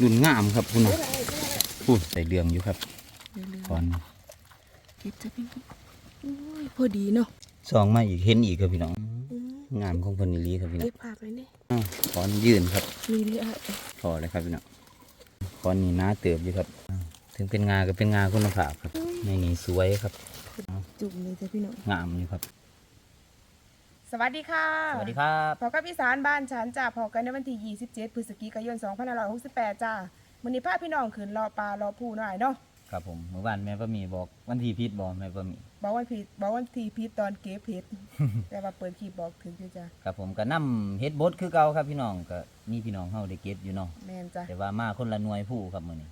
ดุนงามครับคุณน่ะพูดใส่เรืองอยู่ครับก่อนเก็บจะเป็นโอ้ยพอดีเนาะซองมาอีกเห็นอีกครับพี่น้องอืมงามของเพิ่นอีหลีครับพี่น้อเก็งบภาพไว้นี่อ้าวขอนยืนครับมีเรือพอเลยครับพี่น้องขอนนี่หน้าเติบอยู่ครับอ้าวถึงเป็นงาก็เป็นงาคุณภาพครับในนี่สวยครับจุ่มเลยจ้ะพี่น้องงามอยู่ครับ สวัสดีค่ะสวัสดีครับพอกับอีสานบ้านฉันจ้าพอกันในวันที่ 27 พฤศจิกายน 2568 จ้ามื้อนี้พาพี่น้องขึ้นรอปลารอผู้หน่อยเนาะครับผมเมื่อวานแม่ป้ามีบอกวันที่พิษบอกแม่ป้ามีบอกวันผิดบอกวันที่ผิดตอนเก็บเห็ดแต่ว่าเปิดคลิปบอกถึงอยู่จ้าครับผมก็นํเฮ็ดบดคือเก่าครับพี่น้องก็มีพี่น้องเฮาได้เก็บอยู่เนาะแม่นจ้าแต่ว่ามาคนละหน่วยผู้ครับมื้อนี้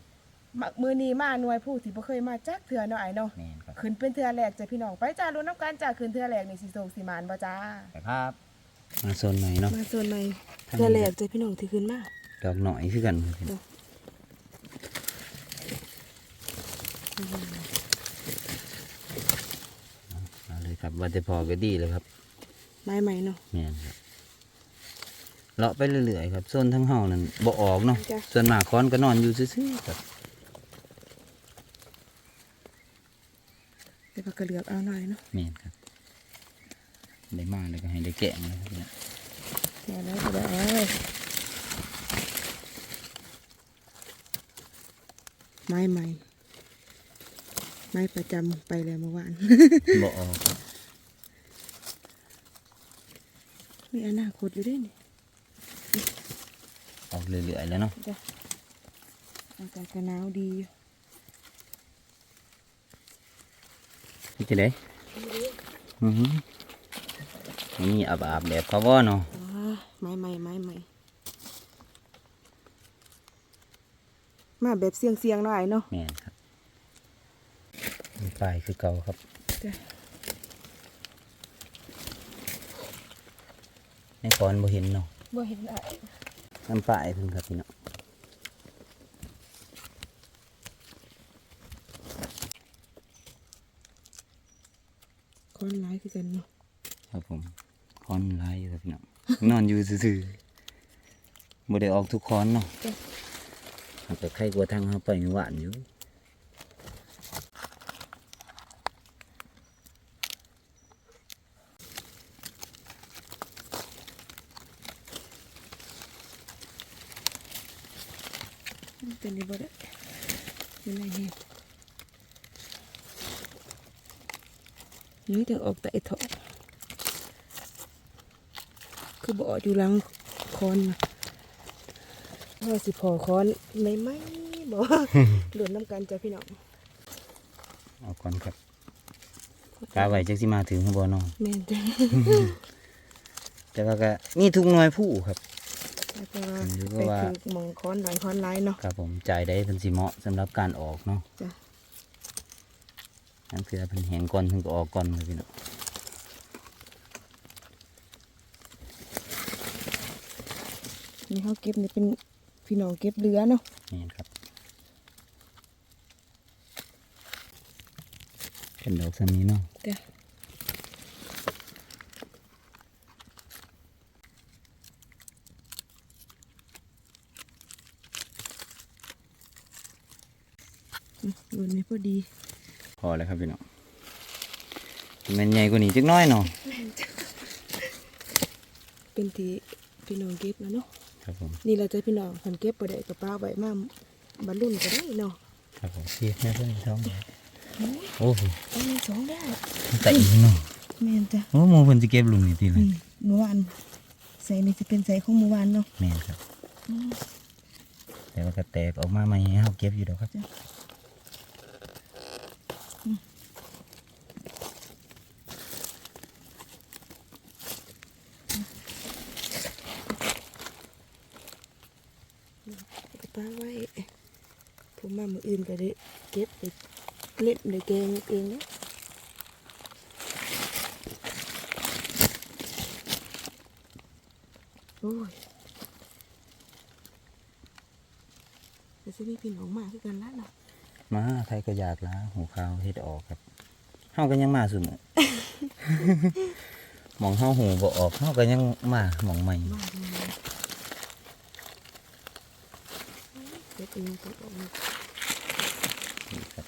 มื้อนี้มาหน่วยผู้ที่บ่เคยมาจักเทื่อเนาะไอ้เนาะแม่นครับขึ้นเป็นเทื่อแรกจ้ะพี่น้องไปจ้าลุ้นน้ำกันจ้าขึ้นเทื่อแรกนี่สิโศกสิหมานบ่จ้าครับมาโซนไหนเนาะมาโซนใหม่เรือแหลกจ้ะพี่น้องที่ขึ้นมาดอกหน่อยคือกันครับพี่น้องเอาเลยครับว่าจะพอก็ดีเลยครับไม้ใหม่เนาะ แม่นครับเลาะไปเรื่อยๆครับโซนทั้งเฮานั่นบ่ออกเนาะจ้ะ ส่วนมากคอนก็นอนอยู่ซื่อๆครับ แต่ว่ากระเหลือกเอาหน่อยเนาะแม่นครับได้มาเลยก็ให้ได้แกะมาเลยครับพี่น้องแม่แล้วก็ได้เอาไม้ใหม่ไม้ประจำไปแล้วเมื่อวานบ่ออกครับมีอนาคตอยู่ด้วยนี่ออกเรื่อยๆแล้วเนาะจ้ะอากาศก็หนาวดีอยู่ จะได้อือหือนี่อาบอาบๆแบบเขาบ่เนาะอ๋อไม้ใหม่ไม้ใหม่มาแบบเสียงเสียงๆหน่อยเนาะแม่นครับมีป้ายคือเก่าครับจ้ะในก่อนบ่เห็นเนาะบ่เห็นอะน้ำป้ายเพิ่นครับพี่น้อง อนร้ายคือกันเนาะครับผมคอนหลายอยู่ครับพี่น้องนอนอยู่ซื่อๆบ่ได้ออกทุกคอนเนาะจ้ะแต่ใครกลัวทางเฮาไปหวานอยู่เป็นนี่บ่ได้เป็นไรแฮะ นี่จะออกแต่ไอ้เถาะคือบ่ออกอยู่หลังคอนนะว่าสิพอคอนไม่ไหมบ่หลุดน้ำกันจ้ะพี่น้องเอาก่อนครับกาไว้จักสิมาถึงข้างบนเนาะแม่นจ้ะแต่ว่าก็มีทุกหน่วยผู้ครับแต่ว่าหรือไปว่าคือหมองคอนหน่อยคอนร้ายเนาะครับผมจ่ายได้เพิ่นสิเหมาะสำหรับการออกเนาะจ้ะ นั่นคือเพิ่นเห็นก่อนเพิ่นก็ออกก่อนเลยพี่น้องนี่เขาเก็บนี่เป็นพี่น้องเก็บเรือเนาะนี่ครับเป็นดอกซันนี้เนาะจ้ะอืมหลุดนี่พอดีพ อแล้วครับพี่น้องแมันใหญ่กว่านี้จักหน้อยเนาะเป็นที่พี่น้องเก็บแล้วเนาะครับผมนี่เราจะพี่น้องคนเก็บไปได้กับป้าไว้มาบรรลุนก็ได้เนาะครับผมพี่แม่เพิ่นท้องโอ้โหอันนี้สองได้แต่อีกเนาะแม่นจ้ะโอ้โมเพิ่นสิเก็บลุงนี่ติเลยนี่เมื่อวานใส่นี่จะเป็นใส่ของเมื่อวานเนาะแม่นครับแต่ว่าก็แตกออกมาใหม่ให้เฮาเก็บอยู่ดอกครับกับป้าไว้ผ มมามืออื่นก็ได้เก็บไปเล่นเลยแกงเองนะโอ้ยแต่จะมีพี่น้องมาคือกันแล้วล่ะมาใครก็อยากละหูขาวเฮ็ดออกครับเฮาก็ยังมาซุมื้อหมองเฮาหูบ่ออกเฮาก็ยังมาหมองใหม่มาดูเฮ็ดอันนี้ต้องออกมา นี่ครับ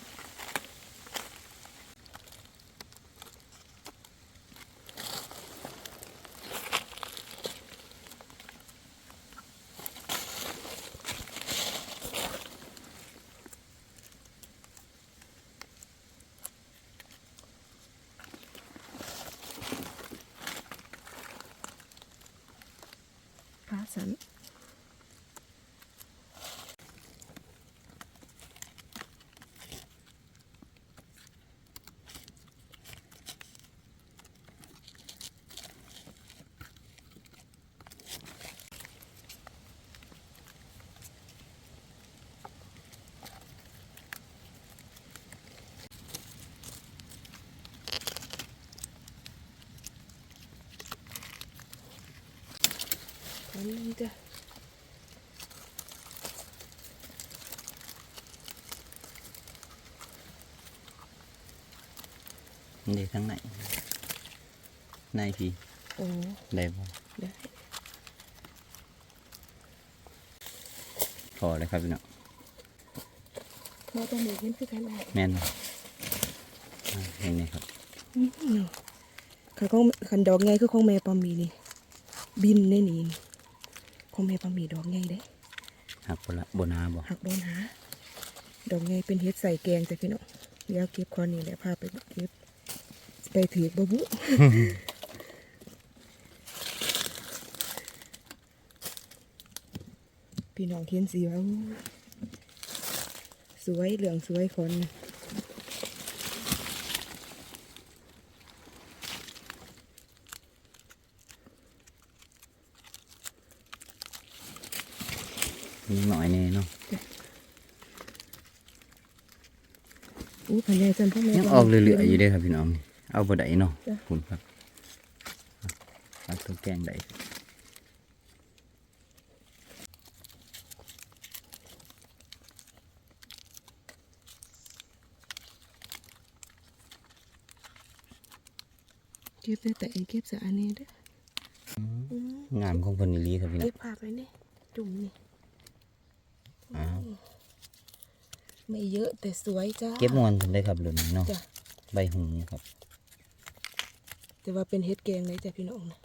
นนี้จ้ะนี่ทั้งไหนในพี่โอ้ได้บ่ได้พอเลยครับพี่น้องพอต้องมีเห็นคือกันได้แม่นบ่อ่าเห็นไหมครับค่ะของขันดอกไงคือของแม่ปามีนี่ บินแน่นี่ ของแม่ปามีดอกไงเด้หักบละบนาบ่หักบนหาดอกไงเป็นเฮ็ดใส่แกงจ้ะพี่น้องเดี๋ยวเก็บคอนนี่แหละพาไปเก็บไปถือกบบุพี่น้องเขียนสีว่าอู้สวยเหลืองสวยคนน่ะ นี่หน่อยแนี่เนาะอู้พันใหญ่จันพ่อแม่ยังออกเรื่อยๆอยู่เด้อครับพี่น้องนี่เอาบ่ได้เนาะจ้ะคุณครับเอาตัวแกงได้เก็บได้แต่เองเก็บสะอันนี้เด้ออืมงามของเพิ่นอีหลีครับพี่น้อเก็งบภาพไว้นี่จุ่มนี่ อ้าว ไม่เยอะแต่สวยจ้าเก็บมวนทำได้ครับรุ่นนี้เนาะจ้ะใบหูครับ แต่ว่าเป็นเฮ็ดแกงเลยจ้ะพี่น้องนะ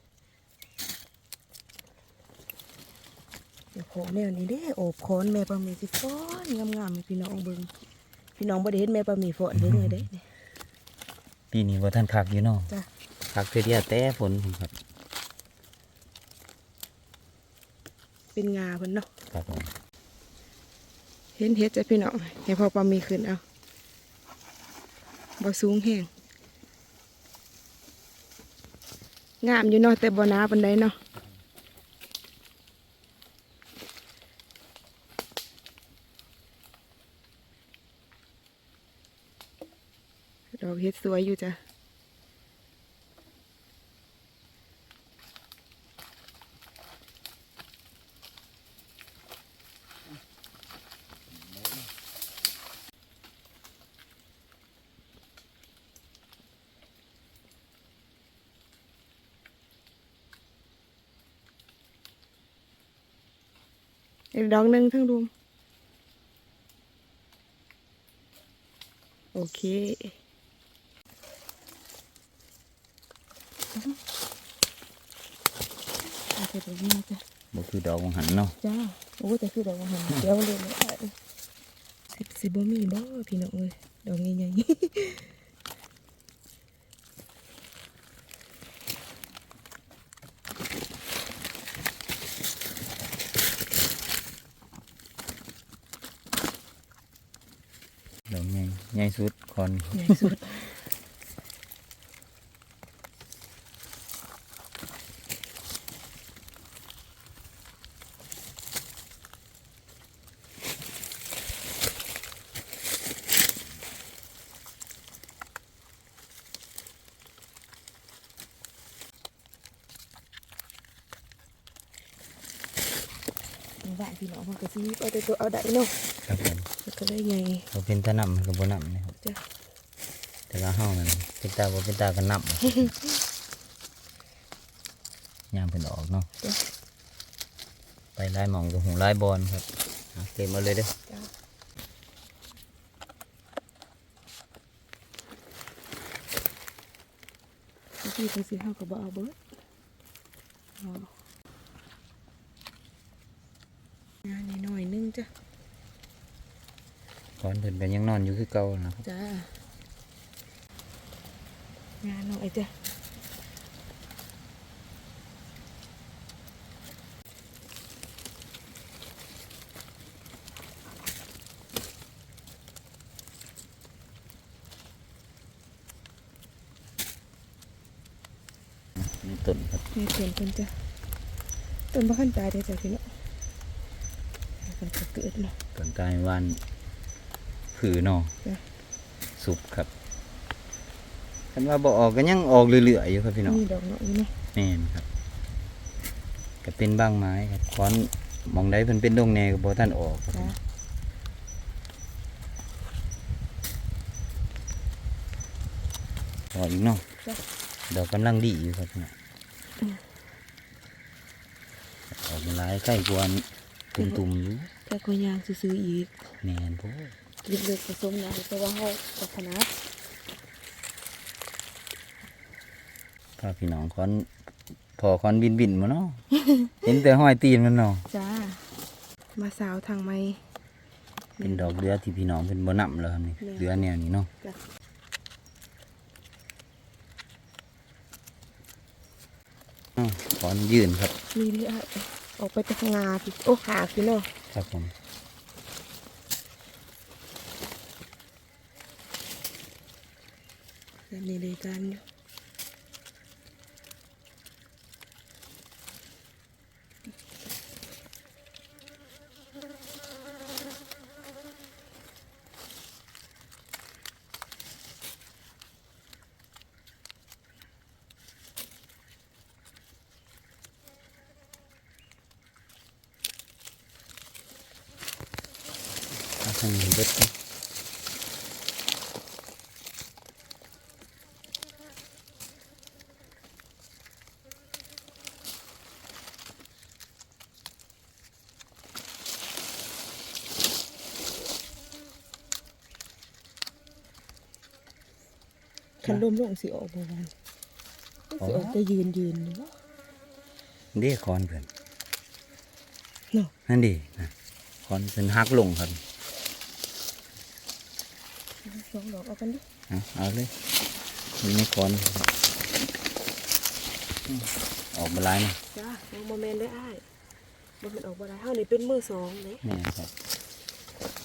เดี๋ยวของแนวนี้เด้โอบคอนแม่ปลาหมีสิฟ้อนงามๆให้พี่น้องเบิ่งพี่น้องบ่ได้เห็นแม่ปลาหมีฟ้อนเบิ่งเลยเด้นี่ปีนี้ว่าท่านคักอยู่เนาะจ้ะคักเทื่อเดียวแต่ฝนผมครับเป็นงาเพิ่นเนาะครับผมเห็นเฮ็ดจ้ะพี่น้องให้พอปลามีขึ้นเอาบ่สูงแฮงงามอยู่เนาะแต่บ่หนาปานใดเนาะดอกเฮ็ดสวยอยู่จ้ะ อีกดอกหนึ่งทั้งรวมโอเคเอาไปตรงนี้จ้ะบ่คือดอกของหันเนาะจ้าโอ้แต่คือดอกหันเดี๋ยวเลยเลยอะสิบสิบ่มีบ่พี่น้องเอ้ยดอกใหญ่ๆ ดอกให ญ่ใหญ่สุดคอนใหญ่สุดบ้านพี่น้องมันก็สิเอาแต่ตัวเอาได้เนาะ ครับผมมันก็ได้ไงบ่เป็นตะนำมันก็บ่นำนะครับจ้ะแต่ว่าเฮานั่นเป็นตาบ่เป็นตาก็นำยามเพิ่นออกเนาะจ้ะไปไล่หมองกับหูไล่บอลครับเอาเต็มมาเลยเด้อจ้าพี่จังสิเฮาก็บ่เอาเบิดเอางานนิดหน่อยนึงจ้ะ ก่อนเพิ่นก็ยังนอนอยู่คือเก่านะครับจ้างานหน่อยจ้ะนี่ต้นครับนี่เปลี่ยนคนจ้ะต้นบ่ขั้นตายได้อจ้ะพี่เนาะมันก็เกิดเนาะต้นกายวัน ผือเนอจ้ะสุกครับคันว่าบ่ออกก็ยังออกเรื่อยๆอยู่ครับพี่น้องมีดอกเนาะอยู่เนาะแม่นครับก็เป็นบางไม้ครับค้อนหมองใดเพิ่นเป็นดงแหนก็บ่ทันออกครับจ้าออกอีกเนาะจ้ะดอกกำลังดีอยู่ครับพี่น้องออกมาหลายใกล้กว่าตุ่มๆอยู่แต่ก็ยางซื้อๆอีกแม่นโพ ดเลือกๆผสมน้ำแต่ว่าเฮาก็ถนัดพาพี่น้องค้อนพอค้อนบินบินๆมาเนาะเห็นแต่ห้อยตีนมันเนาะจ้ามาสาวทางไม้เป็นดอกเรือที่พี่น้องเป็นบ่นำแล้วครับนี่แม่นเรือแนวนี้เนาะจ้ะอ้าวค้อนยืนครับมีเลือดออกไปจากงาพี่โอ้หาพี่เนาะครับผม แบบนี้เลยกันอยู่เอาทางนี้เบิดครับ คันลมลงสิออกบ่วันสิออกจะยืนยืนอยู่บ่เด้ค้อนเพิ่นเนาะนั่นดินะค้อนเพิ่นหักลงครับสองดอกเอากันดิเอาเอาเลยมันไม่ค้อนออกมาหลายเนาะจ้ายังบ่แม่นได้อ้ายบ่แม่นออกบ่ได้เฮานี่เป็นมือสองเด้แม่นครับ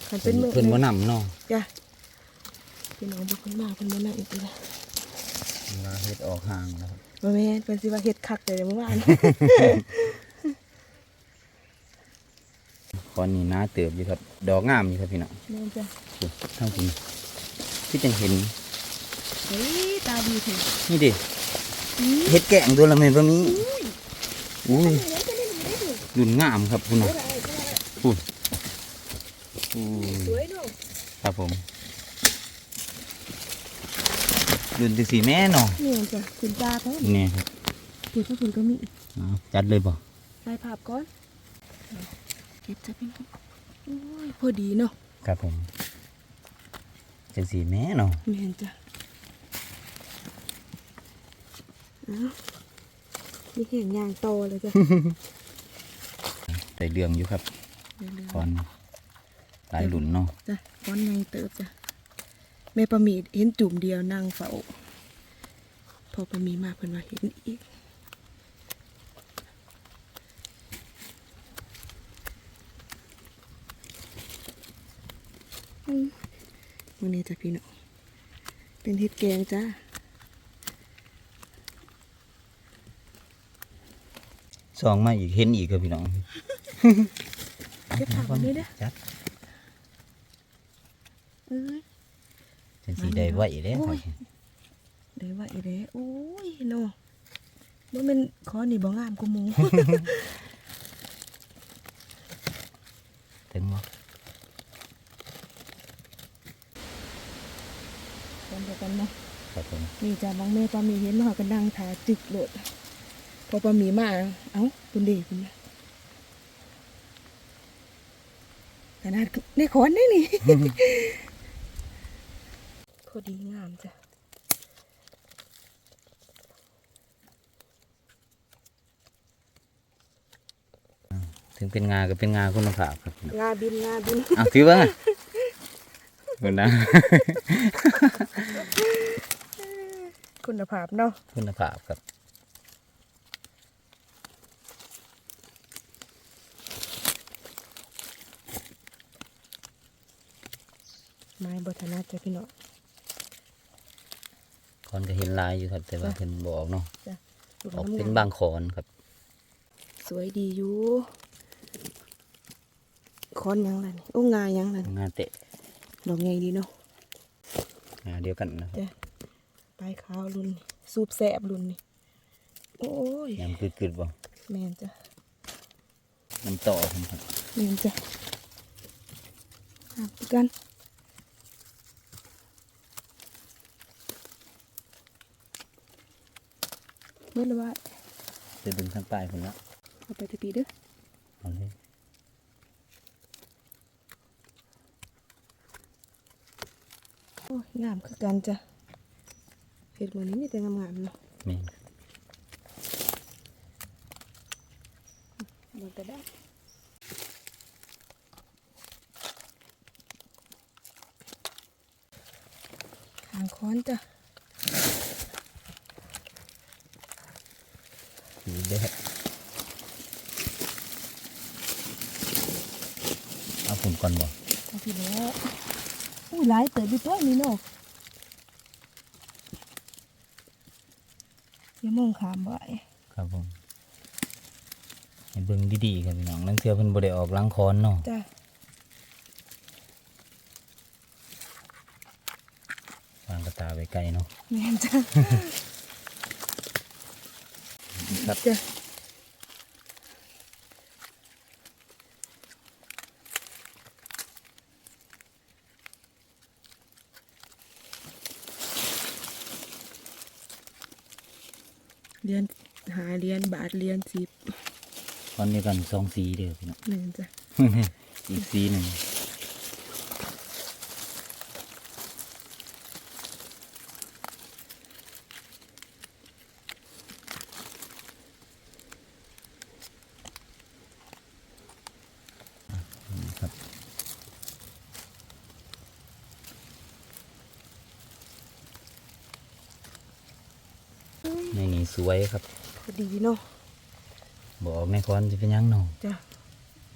คันเป็นมือเพิ่นบ่นำเนาะจ้าพี่น้องบ่ขึ้นมาเพิ่นบ่นั่งอีกแล้ว เวลาเฮ็ดออกห่างแล้วครับบ่แม่นเพิ่นสิว่าเฮ็ดคักแต่เมื่อวานค้อนนี่หน้าเติบอยู่ครับ ดอกงามอยู่ครับพี่น้องแม่นจ้ะดูทั้งคุณที่จังเห็นเฮ้ยตาดีเถอะนี่ดิเฮ็ดแกงตัวละเม็ดบะมีอุ้ยดุนงามครับคุณน่ะอุ้ยสวยเนาะ ครับผม ดุนจังสีแม่เนาะนี่จ้ะคุณตาเพิ่นนี่ครับคุณทุกคนก็มีเอาจัดเลยป่ะถ่ายภาพก่อนเก็บจะเป็นโอ้ยพอดีเนาะครับผมจังสีแม่เนาะแม่นจ้ะเอ้ามีเห็นยางโตเลยจ้ะใส่เรื่องอยู่ครับเดี๋ยวก่อนหลายหลุนเนาะๆจ้ะก้อนยังเติบจ้ะแม่ปะหมีเห็นจุ่มเดียวนั่งเฝ้าพอปะหมีมาเพิ่นว่าเห็นอีกอืมวันนี้จ้ะพี่น้องเป็นเห็ดแกงจ้าซองมาอีกเห็นอีกครับพี่น้องเก็บผักวันนี้เด้อจัดเอ้ยจัง สีได้ไว้เด้โอ้ครับยเดี๋ยวว่าอีเด้โอ้ยเนาะบ่แม่นขอนี่บ่งามกูหมู ถึงบ่กันเดียวกันเนาะครับผมนี่จ้ะบางแม่ปลาหมีเห็นมาก็นั่งทาจึกโลดพอปลาหมีมาเอ้าคุณดีคุณนะขนาดในขอนนี่นี่พ อดีงามจ้ะถึงเป็นงาก็เป็นงาคุณภาพครับพี่น้องงาบินงาบินเอาถือว่าไงเบิ่งนะคุณภาพเนาะคุณภาพครับไม้บทนาจ้ะพี่น้อง คอนก็เห็นลายอยู่ครับ แต่ว่าเพิ่นบออกเนาะจ้ะลูกออกน้ำเป็นงามบางคอนครับ สวยดีอยู่คอนหยังล่ะนี่โอ้งาหยังล่ะนี่งาเตะดอกใหญ่ดีเนาะงาเดียวกันนะครับจ้ะปลายขาวรุ่นนี่สูบแสบรุ่นนี่โอ้ยยำกึดๆบ่แม่นจ้ะมันต่อผมครับแม่นจ้ะหาบกัน มื่อไรวะจะดึงทางใต้คนละเอาไปตะปีเด้อเอาเลยโอ้ยงามคือกันจ้ะเห็ดมือนี้มีแต่งามๆเนาะแม่นมันก็ได้หางค้อนจ้ะ สีแดงเอาผมก่อนบ่เอาพี่แล้วอู้หลายเติบอยู่ตัวนี้เนาะอย่ามองขามไว้ครับผมให้เบิ่งดีๆครับพี่น้องนั่นเทื่อเพิ่นบ่ได้ออกหล้างคอนเนาะจ้ะวางกระตาไว้ไกลเนาะแม่นจ้ะ ครับจ้ะเรียนหาเรียนบาทเรียนสิบคอนเดียวกันสองสีเด้อพี่น้องแม่นจ้ะ อีกสีหนึ่ง ครับในนี้สวยครับ พอดีเนาะ บอ กในคอนจะเป็นหยังเนาะจ้ะ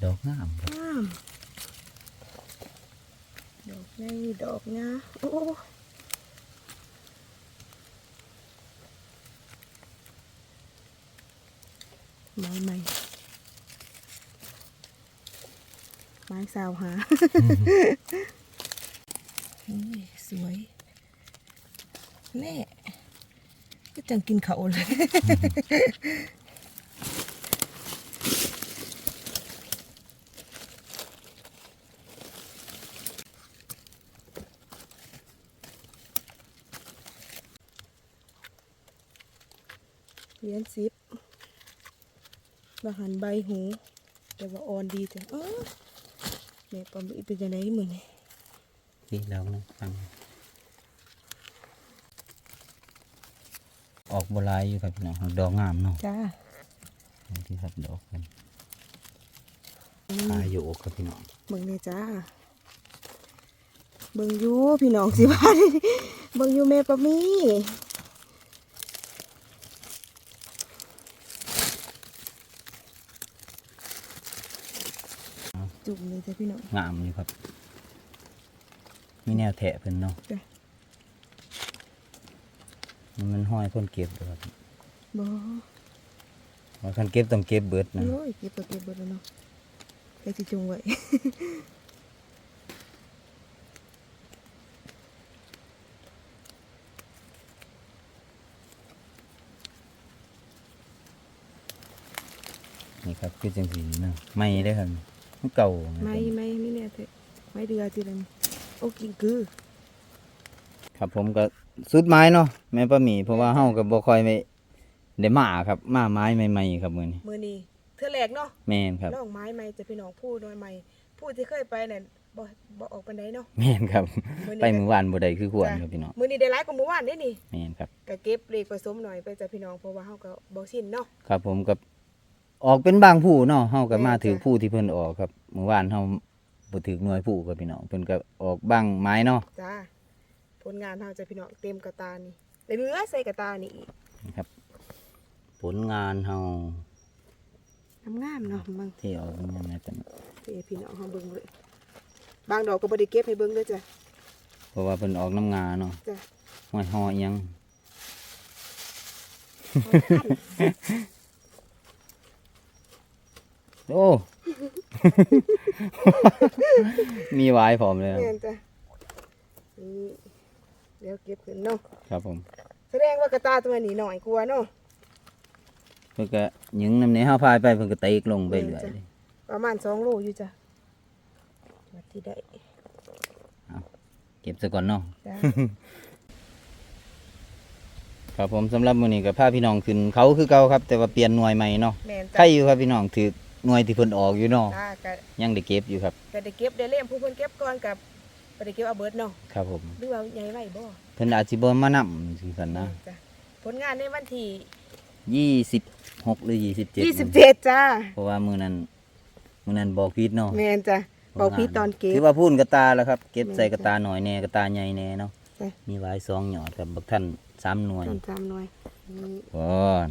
ดอกงามครับงามดอกไงดอกงาโอ้ไม้ใหม่ไม้สาวหาอุ้ยสวยแน่ก็จังกินเขาเลย เหรียญ สิบบาหันใบหู แต่ว่าอ่อนดีจ้ะเออแม่ปอมอีเป็นยังไงมึงนี่ที่แล้วนะฟัง ออกบหลายอยู่ครับพี่น้องดอกงามเนาะจ้าที่ครับดอกกันขายอยู่อกครับพี่น้องมึงเนี่ยจ้า เบิ่งอยู่พี่น้องสิบ้านเบิ่งอยู่แม่ปะมี จุ่มเลยจ้ะพี่น้องงามอยู่ครับ มีแนวแถะเพิ่นเนาะจ้ะมันมันห้อยคนเก็บเด้อครับบ่ว่าคันเก็บต้องเก็บเบิดนะโอ้ยเก็บตัวเก็บเบิดแล้วเนาะแต่สิจงไว้นี่ครับคือจังสีเนาะไม่ได้อครับ มันเก่าไม่ไม่ไม่แน่เถอะไม่เดือจิเลยโอ้กินกือ ครับผมก็สุดไม้เนาะแม่ป้าหมีเพราะว่าเฮาก็บ่ค่อยไม่ได้มาครับมาไม้ใหม่ๆครับมื้อนี้มือนี้เธอแหลกเนาะแม่นครับน้องไม้ใหม่จะพี่น้องพูดน้อยใหม่ผู้ที่เคยไปน่ะบ่บ่ออกปานใดเนาะแม่นครับมื้อนี้ไปมื้อวานบ่ได้คือควรครับพี่น้องมื้อนี้ได้หลายกว่าเมื่อวานเด้นี่แม่นครับก็เก็บเลขผสมหน่อยไปจ้ะพี่น้องเพราะว่าเฮาก็บ่ชินเนาะครับผมกับ ออกเป็นบางผู้เนาะเฮาก็มาแม่นจ้ะถือผู้ที่เพิ่นออกครับเมื่อวานเฮาบ่ถือหน่วยผู้ครับพี่น้องเพิ่นก็ออกบางไม้เนาะจ้าผลงานเฮาจ้ะพี่น้องเต็มกระตานี่เหลือใส่กระตานี่อีกผลงานเฮางามๆเนาะมึงที่ออกเป็นยังไงเป็นเอ้พี่น้องเฮาเบิ่งเลยบางดอกก็บ่ได้เก็บให้เบิ่งเด้อจ้ะเพราะว่าเพิ่นออกน้ำงาเนาะจ้ะห้อยหออิหยัง โอ้ มีไว้พร้อมเลยครับแม่นจ้ะนี่เดี๋ยวเก็บขึ้นเนาะครับผมแสดงว่ากระตาตัวนี้น้อยกว่าเนาะ เพิ่นก็หยิงน้ำนี้เฮาพายไปเพิ่นก็เตกลงไปเรื่อยเลยประมาณ2โลอยู่จ้ะวัดที่ได้เก็บซะก่อนเนาะ จ้ะ ครับผมสำหรับมื้อนี้ก็พาพี่น้องขึ้นเขาคือเก่าครับ แต่ว่าเปลี่ยนหน่วยใหม่เนาะแม่นใครจ้ะอยู่ครับพี่น้องถือ หน่วยที่เพิ่นออกอยู่เนาะจ้าก็ยังได้เก็บอยู่ครับก็ได้เก็บได้เล่มผู้เพิ่นเก็บก่อนกับบ่ได้เก็บเอาเบิดเนาะครับผมหรือว่าใหญ่ไว้บ่เพิ่นอาจสิบ่มานำสิซั่นนะจ้ะผลงานในวันที่ยี่สิบหกหรือยี่สิบเจ็ด27จ้าเพราะว่ามือนั้นมือนั้นบอกพีดเนาะแม่นจ้ะบอกพี่ตอนเก็ถืบอว่าพูนกระตาแล้วครับ เก็บแม่นใส่กระตาหน่อยแน่กระตาใหญ่แน่เนาะจ้ะมีไว้สองหยอดครับบักท่านสามหน่วยจำจำหน่อยนี่ก่อน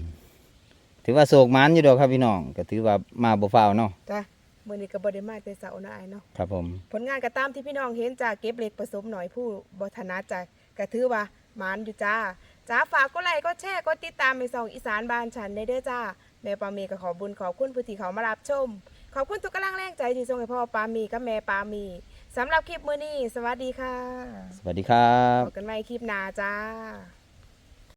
ถือว่าโศกหมันอยู่ดอกครับพี่น้องก็ถือว่ามาบ่ฟ้าวเนาะจ้ะมื้อนี้ก็บ่ได้มาแต่เช้านะอ้ายเนาะครับผมผลงานก็ตามที่พี่น้องเห็นจ้ะเก็บเล็กผสมหน่อยผู้บ่ถนัดจ้ะก็ถือว่าหมานอยู่จ้าจ้าฝากกดไลค์กดแชร์กดติดตามในช่องอีสานบ้านฉันได้เด้อจ้าแม่ปามีก็ขอบุญขอบคุณผู้ที่เขามารับชม ขอบคุณทุกกำลังแรงใจที่ส่งให้พ่อปามีกับแม่ปามีสำหรับคลิปมื้อนี้ สวัสดีค่ะ สวัสดีครับ พบกันใหม่คลิปหน้าจ้า